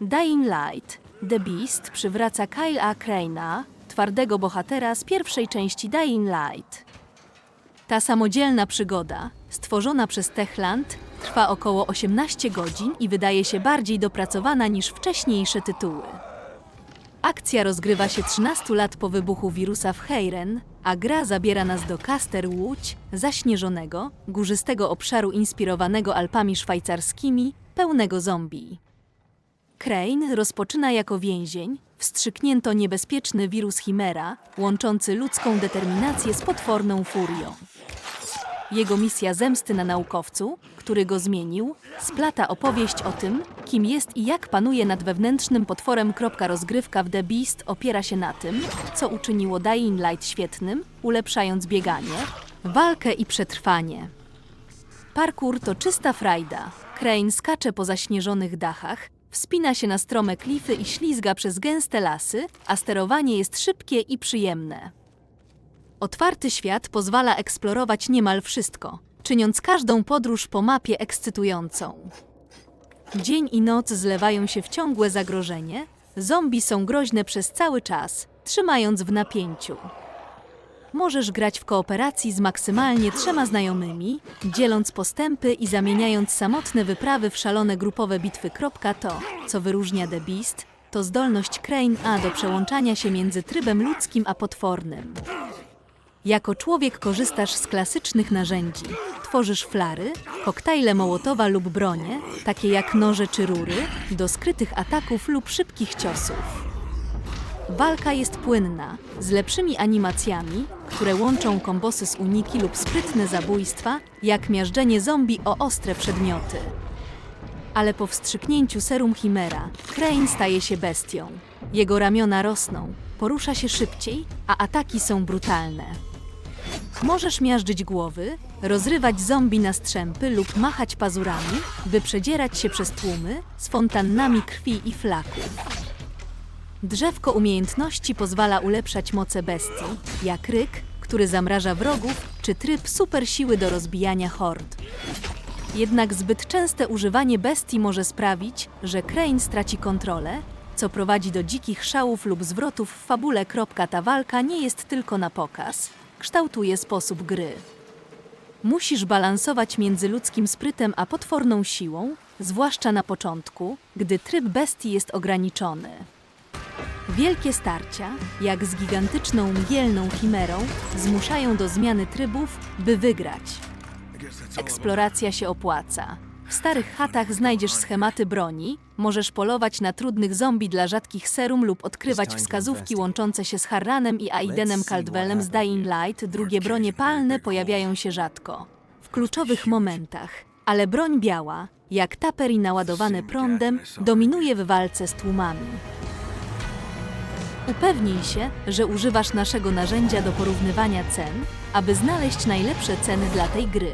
Dying Light. The Beast przywraca Kyle'a Crane'a, twardego bohatera z pierwszej części Dying Light. Ta samodzielna przygoda, stworzona przez Techland, trwa około 18 godzin i wydaje się bardziej dopracowana niż wcześniejsze tytuły. Akcja rozgrywa się 13 lat po wybuchu wirusa w Heiren, a gra zabiera nas do Caster Łódź, zaśnieżonego, górzystego obszaru inspirowanego Alpami szwajcarskimi, pełnego zombie. Crane rozpoczyna jako więzień, wstrzyknięto niebezpieczny wirus Chimera, łączący ludzką determinację z potworną furią. Jego misja zemsty na naukowcu, który go zmienił, splata opowieść o tym, kim jest i jak panuje nad wewnętrznym potworem. Rozgrywka w The Beast opiera się na tym, co uczyniło Dying Light świetnym, ulepszając bieganie, walkę i przetrwanie. Parkour to czysta frajda. Crane skacze po zaśnieżonych dachach, wspina się na strome klify i ślizga przez gęste lasy, a sterowanie jest szybkie i przyjemne. Otwarty świat pozwala eksplorować niemal wszystko, czyniąc każdą podróż po mapie ekscytującą. Dzień i noc zlewają się w ciągłe zagrożenie, zombie są groźne przez cały czas, trzymając w napięciu. Możesz grać w kooperacji z maksymalnie trzema znajomymi, dzieląc postępy i zamieniając samotne wyprawy w szalone grupowe bitwy. To, co wyróżnia The Beast, to zdolność Crane A do przełączania się między trybem ludzkim a potwornym. Jako człowiek korzystasz z klasycznych narzędzi. Tworzysz flary, koktajle mołotowa lub bronie, takie jak noże czy rury, do skrytych ataków lub szybkich ciosów. Walka jest płynna, z lepszymi animacjami, które łączą kombosy z uniki lub sprytne zabójstwa, jak miażdżenie zombie o ostre przedmioty. Ale po wstrzyknięciu serum Chimera, Crane staje się bestią. Jego ramiona rosną, porusza się szybciej, a ataki są brutalne. Możesz miażdżyć głowy, rozrywać zombie na strzępy lub machać pazurami, by przedzierać się przez tłumy z fontannami krwi i flaków. Drzewko umiejętności pozwala ulepszać moce bestii, jak ryk, który zamraża wrogów, czy tryb super siły do rozbijania hord. Jednak zbyt częste używanie bestii może sprawić, że Crane straci kontrolę, co prowadzi do dzikich szałów lub zwrotów w fabule. Ta walka nie jest tylko na pokaz, kształtuje sposób gry. Musisz balansować między ludzkim sprytem a potworną siłą, zwłaszcza na początku, gdy tryb bestii jest ograniczony. Wielkie starcia, jak z gigantyczną mgielną chimerą, zmuszają do zmiany trybów, by wygrać. Eksploracja się opłaca. W starych chatach znajdziesz schematy broni, możesz polować na trudnych zombie dla rzadkich serum lub odkrywać wskazówki łączące się z Harranem i Aidenem Caldwellem z Dying Light. Drugie bronie palne pojawiają się rzadko. W kluczowych momentach, ale broń biała, jak taperi naładowane prądem, dominuje w walce z tłumami. Upewnij się, że używasz naszego narzędzia do porównywania cen, aby znaleźć najlepsze ceny dla tej gry.